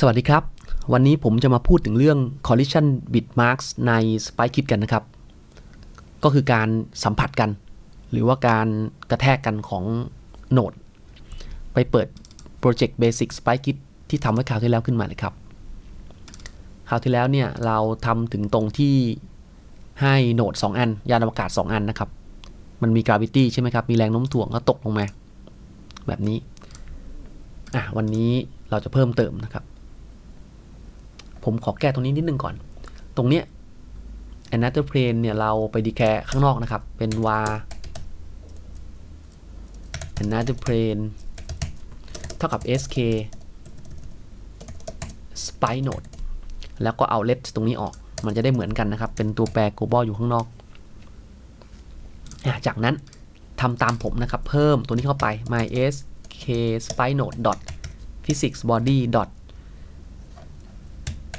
สวัสดีครับ วันนี้ผมจะมาพูดถึงเรื่อง collision bit marks ใน SpikeKit กันนะครับ ก็คือการสัมผัสกัน หรือว่าการกระแทกกันของโนด ไปเปิด Project Basic SpikeKit ที่ทำไว้คราวที่แล้วขึ้นมาเลยครับ คราวที่แล้วเนี่ย เราทำถึงตรงที่ให้โนด 2 อัน ยานอวกาศ 2 อันนะครับ มันมี gravity ใช่ไหมครับ มีแรงโน้มถ่วงก็ตกลงมา แบบนี้ อะ วันนี้เราจะเพิ่มเติมนะครับ ผมขอแก้ตรงนี้นิดนึงก่อน ตรงเนี้ย another plane เนี่ยเราไปดีแคร์ข้างนอกนะครับ เป็น var another plane เท่ากับ sk spy node แล้วก็เอา let ตรงนี้ออก มันจะได้เหมือนกันนะครับ เป็นตัวแปร global อยู่ข้างนอก จากนั้นทำตามผมนะครับ เพิ่มตัวนี้เข้าไป my sk spy node dot physics body dot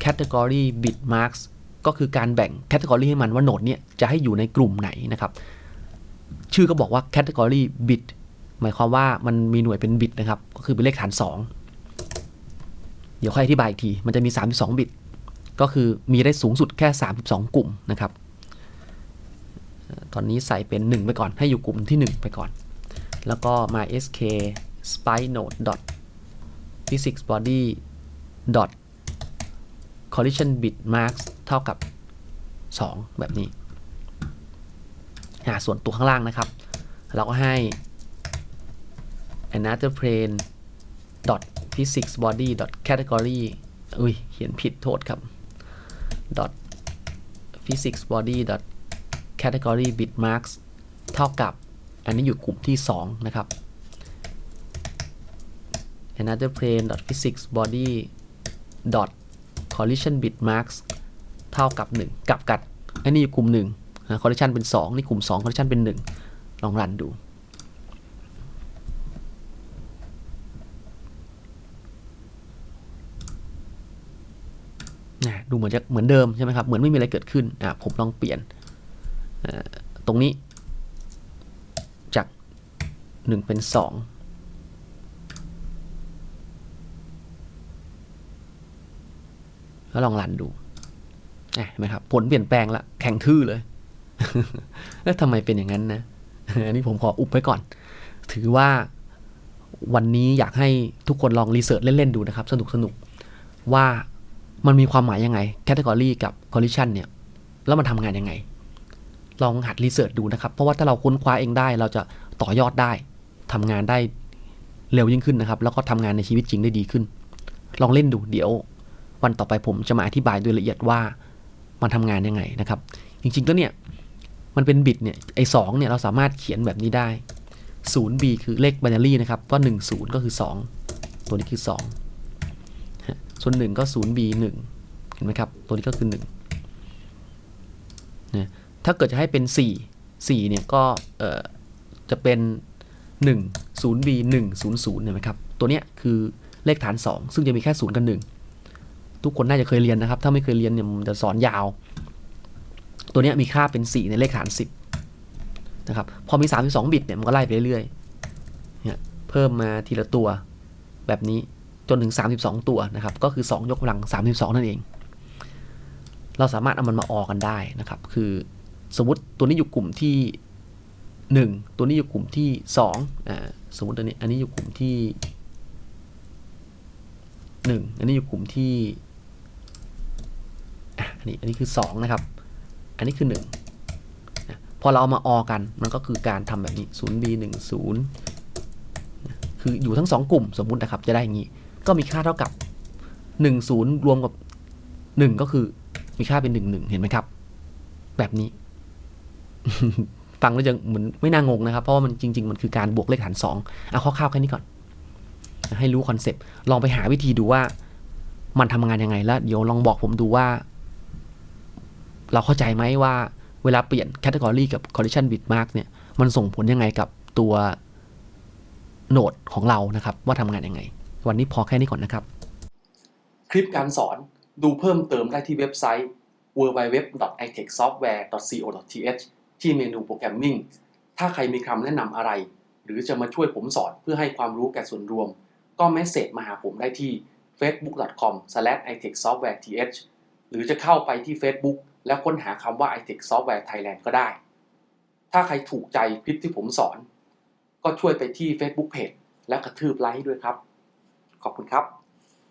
category bit marks ก็คือการแบ่ง category ให้มันว่าโนดเนี่ยจะให้อยู่ในกลุ่มไหนนะครับ ชื่อก็บอกว่า category bit หมายความว่ามันมีหน่วยเป็นบิตนะครับ ก็คือเป็นเลขฐาน 2 เดี๋ยวค่อยอธิบายอีกที มันจะมี 32 บิต ก็คือมีได้สูงสุดแค่ 32 กลุ่มนะครับ ตอนนี้ใส่เป็น 1 ไปก่อน ให้อยู่กลุ่มที่ 1 ไปก่อน แล้วก็มา sk spy node dot physics body dot collision bit marks เท่ากับ 2 แบบนี้หาส่วนตัวข้างล่างนะครับ เราก็ให้ another plane dot physics body dot category อุ้ยเขียนผิดโทษครับ dot physics body dot category bit marks เท่ากับ อันนี้อยู่กลุ่มที่ 2 นะครับ another plane dot physics body dot collision bit marks เท่ากับ 1 กับกัดอันนี้อยู่กลุ่ม1นะ collision เป็น 2 นี่กลุ่ม 2 collision เป็น 1 ลองรันดูนะดูเหมือนจะเหมือนเดิมใช่ไหมครับ เหมือนไม่มีอะไรเกิดขึ้น อะผมลองเปลี่ยน ตรงนี้จาก 1 เป็น 2 แล้วลองรันดูเห็นไหมครับผลเปลี่ยนแปลงละแข็งทื่อเลย แล้วทำไมเป็นอย่างนั้นนะอันนี้ผมขออุบไว้ก่อน ถือว่าวันนี้อยากให้ทุกคนลองรีเสิร์ชเล่น ๆ ดูนะครับ สนุกสนุกว่ามันมีความหมายยังไง category กับ collision เนี่ย แล้วมันทำงานยังไง ลองหัดรีเสิร์ชดูนะครับ เพราะว่าถ้าเราค้นคว้าเองได้ เราจะต่อยอดได้ทำงานได้เร็วยิ่งขึ้นนะครับ แล้วก็ทำงานในชีวิตจริงได้ดีขึ้น ลองเล่นดูเดี๋ยว วันต่อไปผมจะมาอธิบายโดยละเอียดว่ามันทำงานยังไงนะครับ จริงๆแล้วเนี่ยมันเป็นบิตเนี่ยไอ้สเนี่ยเราสามารถเขียนแบบนี้ได้ 0b คือเลข binary นะครับก็1 0 ก็คือ 2 ตัวนี้คือ 2 ส่วน 1 ก็ 0b 1 เห็นไหมครับ ตัวนี้ก็คือ1นะถ้าเกิดจะให้เป็น 4 4เนี่ยก็เอ่อจะเป็น 1 0b 1 0 0เห็นไหมครับ ตัวเนี้ยคือเลขฐาน 2 ซึ่งจะมีแค่ 0 กับ 1 ทุกคนน่าจะเคยเรียนนะครับ ถ้าไม่เคยเรียนเนี่ยมันจะสอนยาว ตัวนี้มีค่าเป็น 4 ในเลขฐาน 10 นะครับ พอมี 32 บิตเนี่ยมันก็ไล่ไปเรื่อยๆเนี่ยเพิ่มมาทีละตัวแบบนี้จนถึง 32 ตัวนะครับ ก็คือ 2 ยกกำลัง 32 นั่นเอง เราสามารถเอามันมาออกันได้นะครับ คือสมมติตัวนี้อยู่กลุ่มที่ 1 ตัวนี้อยู่กลุ่มที่2อ่าสมมติตัวนี้อันนี้อยู่กลุ่มที่ 1 อันนี้อยู่กลุ่มที่ อันนี้อันนี้คือ 2 นะครับ อันนี้คือ1นะพอเราเอามาออกันมันก็คือการทำแบบนี้ 0b 1 0นะคืออยู่ทั้ง 2 กลุ่มสมมุตินะครับ จะได้อย่างนี้ ก็มีค่าเท่ากับ 1 0 รวมกับ 1 ก็คือมีค่าเป็น 1 1 เห็นไหมครับ แบบนี้ ฟังแล้วจะเหมือนไม่น่างงนะครับ เพราะว่ามันจริง ๆ มันคือการบวกเลขฐาน2เอาคร่าวๆแค่นี้ก่อน ให้รู้คอนเซปต์ลองไปหาวิธีดูว่ามันทำงานยังไงแล้วเดี๋ยวลองบอกผมดูว่า เราเข้าใจไหมว่าเวลาเปลี่ยนแคตตากรีกับ collision bit mark เนี่ย มันส่งผลยังไงกับตัวโหนดของเรานะครับ ว่าทำงานยังไง วันนี้พอแค่นี้ก่อนนะครับ คลิปการสอนดูเพิ่มเติมได้ที่เว็บไซต์ www.itechsoftware.co.th ที่เมนูโปรแกรมมิ่งถ้าใครมีคำแนะนำอะไร หรือจะมาช่วยผมสอนเพื่อให้ความรู้แก่ส่วนรวม ก็เมสเซจมาหาผมได้ที่ facebook.com/itechsoftwareth หรือจะเข้าไปที่ Facebook แล้วค้นหาคำว่า iTech Software Thailand ก็ได้ ถ้าใครถูกใจคลิปที่ผมสอน ก็ช่วยไปที่ Facebook Page และกระทืบไลค์ด้วยครับ ขอบคุณครับ